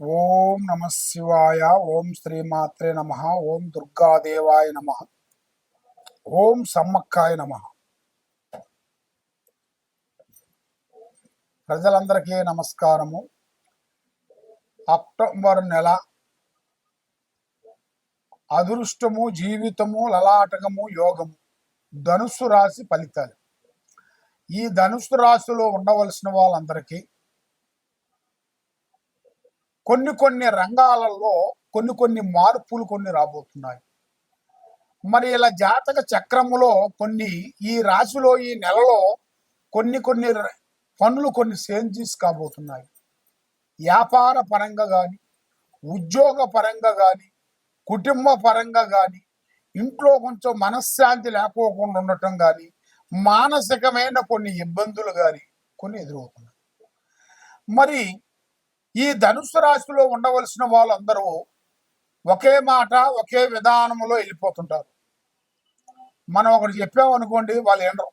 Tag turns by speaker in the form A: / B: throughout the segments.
A: ఓం నమ శివాయ ఓం శ్రీమాత్రే నమ ఓం దుర్గాదేవాయ నమ ఓం సమ్మక్కాయ నమ. ప్రజలందరికీ నమస్కారము. అక్టోబర్ నెల అదృష్టము జీవితము లలాటకము యోగము ధనుస్సు రాశి ఫలితాలు. ఈ ధనుస్సు రాశిలో ఉండవలసిన వాళ్ళందరికీ కొన్ని కొన్ని రంగాలలో కొన్ని కొన్ని మార్పులు కొన్ని రాబోతున్నాయి. మరి ఇలా జాతక చక్రములో కొన్ని ఈ రాశిలో ఈ నెలలో కొన్ని కొన్ని పనులు కొన్ని చేంజెస్ కాబోతున్నాయి. వ్యాపార పరంగా కానీ ఉద్యోగ పరంగా కానీ కుటుంబ పరంగా కానీ ఇంట్లో కొంచెం మనశ్శాంతి లేకోకుండా ఉండటం కానీ మానసికమైన కొన్ని ఇబ్బందులు కానీ కొన్ని ఎదురవుతున్నాయి. మరి ఈ ధనుసు రాశిలో ఉండవలసిన వాళ్ళందరూ ఒకే మాట ఒకే విధానంలో వెళ్ళిపోతుంటారు. మనం ఒకటి చెప్పామనుకోండి వాళ్ళు ఏంటో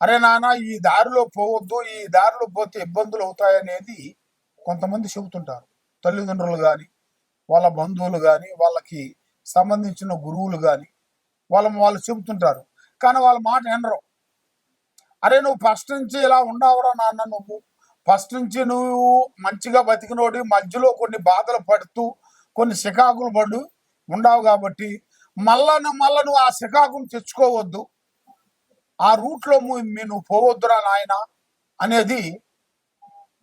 A: అరే నాన్న ఈ దారిలో పోవద్దు ఈ దారిలో పోతే ఇబ్బందులు అవుతాయనేది కొంతమంది చెబుతుంటారు. తల్లిదండ్రులు కానీ వాళ్ళ బంధువులు కానీ వాళ్ళకి సంబంధించిన గురువులు కానీ వాళ్ళ వాళ్ళు చెబుతుంటారు. కానీ వాళ్ళ మాట వినరు. అరే నువ్వు ఫస్ట్ నుంచి ఇలా ఉండవురా నాన్న నువ్వు. ఫస్ట్ నుంచి నువ్వు మంచిగా బతికినోడి మధ్యలో కొన్ని బాధలు పడుతూ కొన్ని శికాకులు పడు ఉండవు కాబట్టి మళ్ళా నువ్వు మళ్ళా నువ్వు ఆ శికాకును తెచ్చుకోవద్దు. ఆ రూట్లో నువ్వు నువ్వు పోవద్దురా నాయన అనేది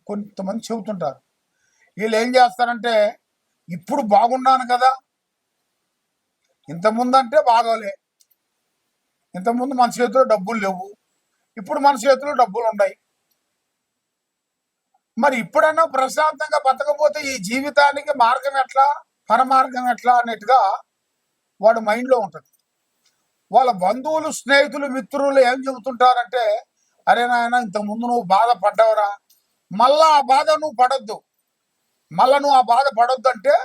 A: కొంతమంది చెబుతుంటారు. వీళ్ళు ఏం చేస్తారంటే ఇప్పుడు బాగున్నాను కదా ఇంతకుముందు అంటే బాగోలే ఇంతకుముందు మన చేతిలో డబ్బులు లేవు. ఇప్పుడు మన చేతిలో డబ్బులు ఉన్నాయి మరి ఇప్పుడన్నా ప్రశాంతంగా బతకపోతే ఈ జీవితానికి మార్గం ఎట్లా? పరమార్గం ఎట్లా అన్నట్టుగా వాడు మైండ్లో ఉంటుంది వాళ్ళ బంధువులు స్నేహితులు మిత్రులు ఏం చెబుతుంటారంటే అరే నాయన ఇంతకుముందు నువ్వు బాధపడ్డావురా మళ్ళా ఆ బాధ నువ్వు పడొద్దు. మళ్ళా నువ్వు ఆ బాధ పడొద్దు అంటే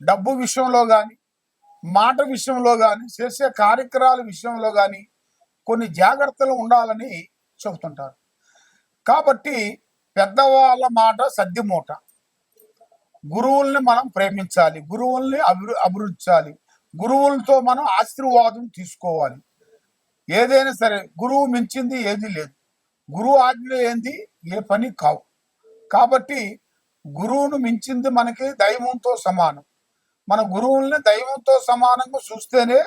A: డబ్బు విషయంలో కానీ మాట విషయంలో కానీ చేసే కార్యక్రమాల విషయంలో కానీ కొన్ని జాగ్రత్తలు ఉండాలని చెబుతుంటారు. కాబట్టి పెద్దవాళ్ళ మాట సద్ది మూట. గురువుల్ని మనం ప్రేమించాలి గురువుల్ని అభివృ అభివృద్ధించాలి గురువులతో మనం ఆశీర్వాదం తీసుకోవాలి. ఏదైనా సరే గురువు మించింది ఏది లేదు. గురువు ఆజ్ఞ ఏంది? ఏ పని కావు. కాబట్టి గురువును మించింది మనకి దైవంతో సమానం. మన గురువుల్ని దైవంతో సమానంగా చూస్తేనే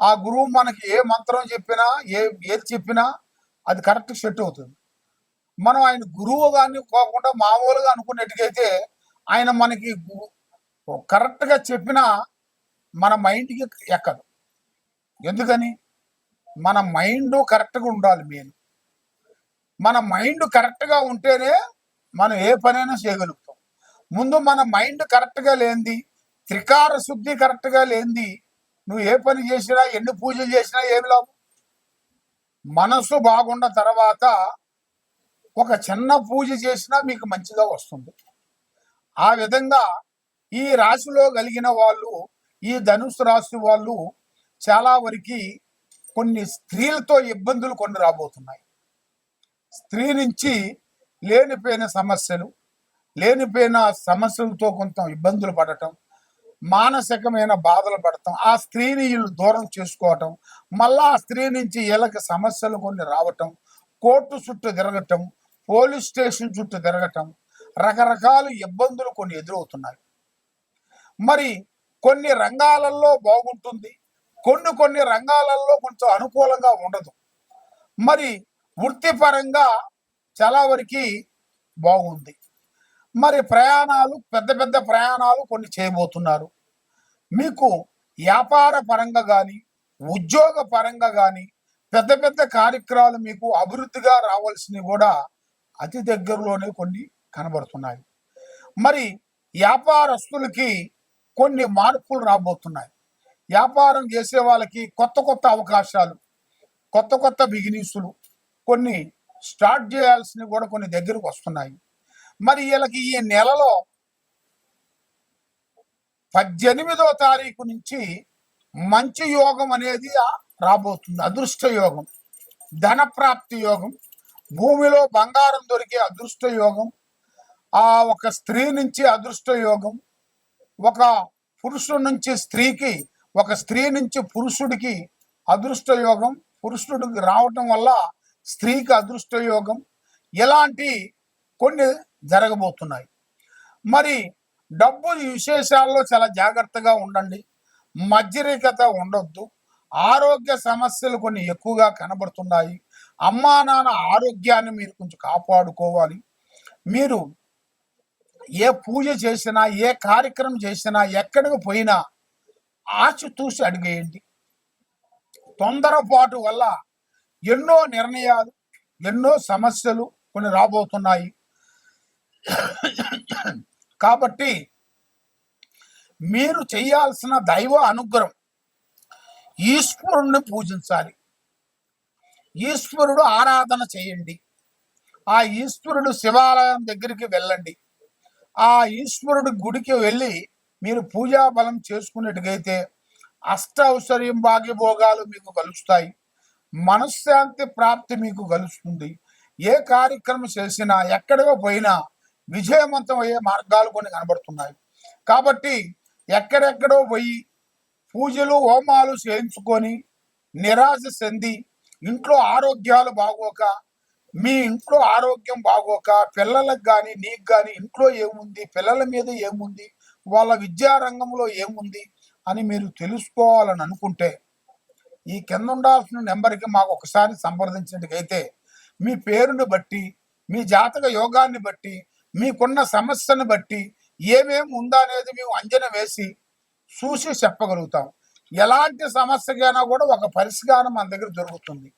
A: ఆ గురువు మనకి ఏ మంత్రం చెప్పినా ఏ ఏది చెప్పినా అది కరెక్ట్ సెట్ అవుతుంది. మనం ఆయన గురువు కానీ కాకుండా మామూలుగా అనుకున్నట్టుకైతే ఆయన మనకి కరెక్ట్గా చెప్పినా మన మైండ్కి ఎక్కదు. ఎందుకని? మన మైండ్ కరెక్ట్గా ఉండాలి మెయిన్. మన మైండ్ కరెక్ట్గా ఉంటేనే మనం ఏ పనైనా చేయగలుగుతాం. ముందు మన మైండ్ కరెక్ట్గా లేనిది త్రికార శుద్ధి కరెక్ట్గా లేనిది నువ్వు ఏ పని చేసినా ఎన్ని పూజలు చేసినా ఏమి లాభం? మనసు బాగున్న తర్వాత ఒక చిన్న పూజ చేసినా మీకు మంచిగా వస్తుంది. ఆ విధంగా ఈ రాశిలో కలిగిన వాళ్ళు ఈ ధనుసు రాశి వాళ్ళు చాలా వరకు కొన్ని స్త్రీలతో ఇబ్బందులు కొన్ని రాబోతున్నాయి. స్త్రీ నుంచి లేనిపోయిన సమస్యలు లేనిపోయిన సమస్యలతో కొంత ఇబ్బందులు పడటం మానసికమైన బాధలు పడటం ఆ స్త్రీని వీళ్ళు దూరం చేసుకోవటం మళ్ళా ఆ స్త్రీ నుంచి వీళ్ళకి సమస్యలు కొన్ని రావటం కోర్టు చుట్టూ తిరగటం పోలీస్ స్టేషన్ చుట్టూ తిరగటం రకరకాల ఇబ్బందులు కొన్ని ఎదురవుతున్నాయి. మరి కొన్ని రంగాలలో బాగుంటుంది కొన్ని కొన్ని రంగాలలో కొంచెం అనుకూలంగా ఉండదు. మరి వృత్తిపరంగా చాలా వరకు బాగుంది. మరి ప్రయాణాలు పెద్ద పెద్ద ప్రయాణాలు కొన్ని చేయబోతున్నారు. మీకు వ్యాపార పరంగా కానీ ఉద్యోగ పరంగా కానీ పెద్ద పెద్ద కార్యక్రమాలు మీకు అభివృద్ధిగా రావాల్సినవి కూడా అతి దగ్గరలోనే కొన్ని కనబడుతున్నాయి. మరి వ్యాపారస్తులకి కొన్ని మార్పులు రాబోతున్నాయి. వ్యాపారం చేసే వాళ్ళకి కొత్త కొత్త అవకాశాలు కొత్త కొత్త బిగినీసులు కొన్ని స్టార్ట్ చేయాల్సినవి కూడా కొన్ని దగ్గరకు వస్తున్నాయి. మరి వీళ్ళకి ఈ నెలలో పద్దెనిమిదో తారీఖు నుంచి మంచి యోగం అనేది రాబోతుంది. అదృష్ట యోగం ధన ప్రాప్తి యోగం భూమిలో బంగారం దొరికే అదృష్ట యోగం ఆ ఒక స్త్రీ నుంచి అదృష్ట యోగం ఒక పురుషుడి నుంచి స్త్రీకి ఒక స్త్రీ నుంచి పురుషుడికి అదృష్ట యోగం పురుషుడికి రావటం వల్ల స్త్రీకి అదృష్ట యోగం ఇలాంటి కొన్ని జరగబోతున్నాయి. మరి డబ్బు విశేషాల్లో చాలా జాగ్రత్తగా ఉండండి. మధ్యరేఖత ఉండొద్దు. ఆరోగ్య సమస్యలు కొన్ని ఎక్కువగా కనబడుతున్నాయి. అమ్మా నాన్న ఆరోగ్యాన్ని మీరు కొంచెం కాపాడుకోవాలి. మీరు ఏ పూజ చేసినా ఏ కార్యక్రమం చేసినా ఎక్కడికి పోయినా ఆచితూసి అడిగేయండి. తొందరపాటు వల్ల ఎన్నో నిర్ణయాలు ఎన్నో సమస్యలు కొన్ని రాబోతున్నాయి. కాబట్టి మీరు చేయాల్సిన దైవ అనుగ్రహం ఈశ్వరుణ్ణి పూజించాలి. ఈశ్వరుడు ఆరాధన చేయండి. ఆ ఈశ్వరుడు శివాలయం దగ్గరికి వెళ్ళండి. ఆ ఈశ్వరుడు గుడికి వెళ్ళి మీరు పూజా బలం చేసుకున్నట్టుగైతే అష్టౌశ్వర్యం భాగ్యభోగాలు మీకు కలుస్తాయి మనశ్శాంతి ప్రాప్తి మీకు కలుస్తుంది ఏ కార్యక్రమం చేసినా ఎక్కడికో పోయినా విజయవంతం అయ్యే మార్గాలు కొన్ని కనబడుతున్నాయి. కాబట్టి ఎక్కడెక్కడో పోయి పూజలు హోమాలు చేయించుకొని నిరాశ చెంది ఇంట్లో ఆరోగ్యాలు బాగోక మీ ఇంట్లో ఆరోగ్యం బాగోక పిల్లలకు కానీ నీకు కానీ ఇంట్లో ఏముంది పిల్లల మీద ఏముంది వాళ్ళ విద్యారంగంలో ఏముంది అని మీరు తెలుసుకోవాలని అనుకుంటే ఈ కింద ఉండాల్సిన నెంబర్కి మాకు ఒకసారి సంప్రదించినట్టుకైతే మీ పేరుని బట్టి మీ జాతక యోగాన్ని బట్టి మీకున్న సమస్యను బట్టి ఏమేమి ఉందా అనేది మేము అంచనా వేసి చూసి చెప్పగలుగుతాం. ఎలాంటి సమస్యకైనా కూడా ఒక పరిష్కారం మన దగ్గర దొరుకుతుంది.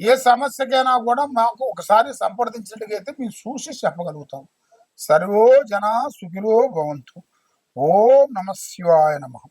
A: ఏ సమస్యకైనా కూడా మాకు ఒకసారి సంప్రదించినట్టుగైతే మేము చూసి చెప్పగలుగుతాం. సర్వో జన సుఖిలో భవంతు. ఓం నమ శివాయ నమః.